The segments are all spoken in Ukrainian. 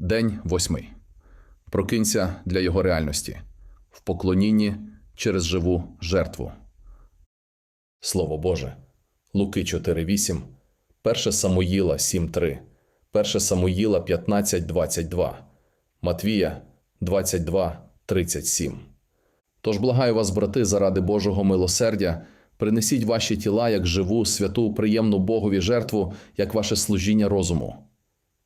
День восьмий. Прокинься для його реальності в поклонінні через живу жертву. Слово Боже. Луки 4.8, 1 Самуїла 7.3, 1 Самуїла 15.22, Матвія 22.37. Тож благаю вас, брати, заради Божого милосердя, принесіть ваші тіла як живу, святу, приємну Богові жертву, як ваше служіння розуму.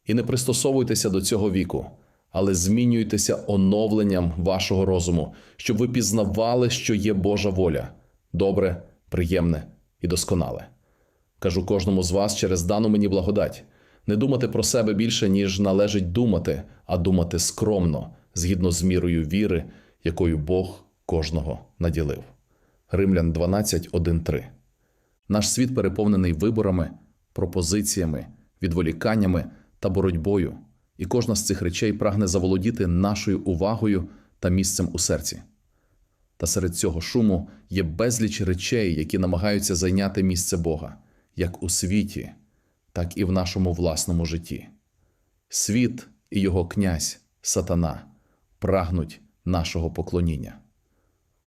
І не пристосовуйтеся до цього віку, але змінюйтеся оновленням вашого розуму, щоб ви пізнавали, що є Божа воля добре, приємне і досконале. Кажу кожному з вас через дану мені благодать не думати про себе більше, ніж належить думати, а думати скромно, згідно з мірою віри, якою Бог кожного наділив. Римлян 12.1.3 Наш світ переповнений виборами, пропозиціями, відволіканнями та боротьбою, і кожна з цих речей прагне заволодіти нашою увагою та місцем у серці. Та серед цього шуму є безліч речей, які намагаються зайняти місце Бога, як у світі, так і в нашому власному житті. Світ і його князь, сатана, прагнуть нашого поклоніння.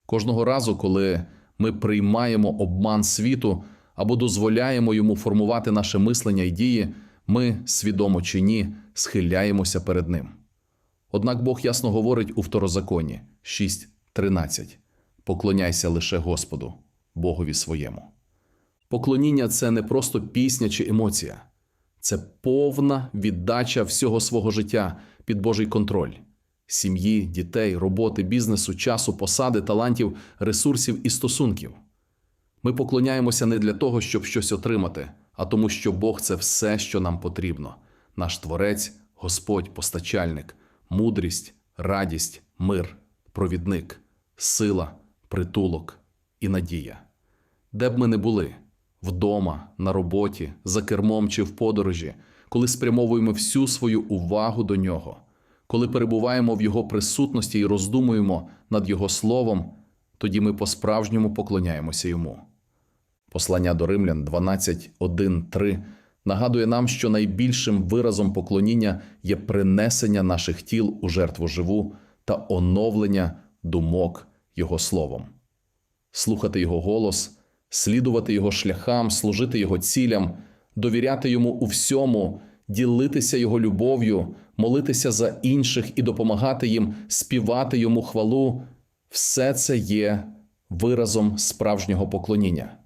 Кожного разу, коли ми приймаємо обман світу або дозволяємо йому формувати наше мислення і дії, ми, свідомо чи ні, схиляємося перед ним. Однак Бог ясно говорить у второзаконі 6.13 Поклоняйся лише Господу, Богові своєму. Поклоніння це не просто пісня чи емоція, це повна віддача всього свого життя під Божий контроль сім'ї, дітей, роботи, бізнесу, часу, посади, талантів, ресурсів і стосунків. Ми поклоняємося не для того, щоб щось отримати, а тому, що Бог це все, що нам потрібно: наш Творець, Господь, постачальник, мудрість, радість, мир, провідник, сила, притулок і надія. Де б ми не були вдома, на роботі, за кермом чи в подорожі, коли спрямовуємо всю свою увагу до нього, коли перебуваємо в Його присутності і роздумуємо над Його словом, тоді ми по-справжньому поклоняємося йому. Послання до Римлян 12.1.3 нагадує нам, що найбільшим виразом поклоніння є принесення наших тіл у жертву живу та оновлення думок Його словом. Слухати Його голос, слідувати Його шляхам, служити Його цілям, довіряти Йому у всьому, ділитися Його любов'ю, молитися за інших і допомагати їм, співати Йому хвалу все це є виразом справжнього поклоніння.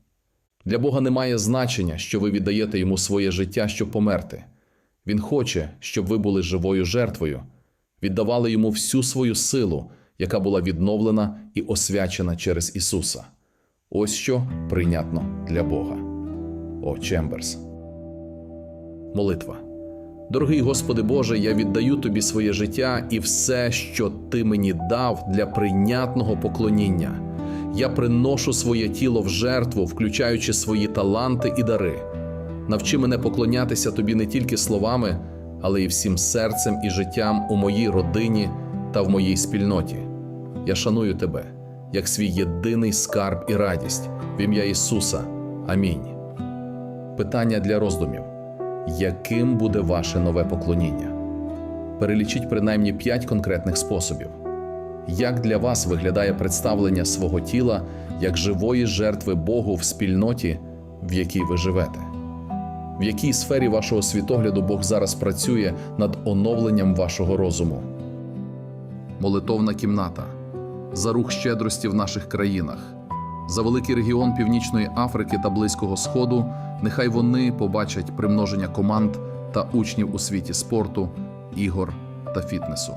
Для Бога немає значення, що ви віддаєте йому своє життя, щоб померти. Він хоче, щоб ви були живою жертвою, віддавали йому всю свою силу, яка була відновлена і освячена через Ісуса. Ось що прийнятно для Бога. О Чемберс. Молитва. Дорогий Господи Боже, я віддаю Тобі своє життя і все, що Ти мені дав для прийнятного поклоніння. Я приношу своє тіло в жертву, включаючи свої таланти і дари. Навчи мене поклонятися тобі не тільки словами, але й всім серцем і життям у моїй родині та в моїй спільноті. Я шаную тебе як свій єдиний скарб і радість в ім'я Ісуса. Амінь. Питання для роздумів: яким буде ваше нове поклоніння? Перелічіть принаймні п'ять конкретних способів. Як для вас виглядає представлення свого тіла як живої жертви Богу в спільноті, в якій ви живете? В якій сфері вашого світогляду Бог зараз працює над оновленням вашого розуму? Молитовна кімната за рух щедрості в наших країнах, за великий регіон Північної Африки та Близького Сходу. Нехай вони побачать примноження команд та учнів у світі спорту, ігор та фітнесу.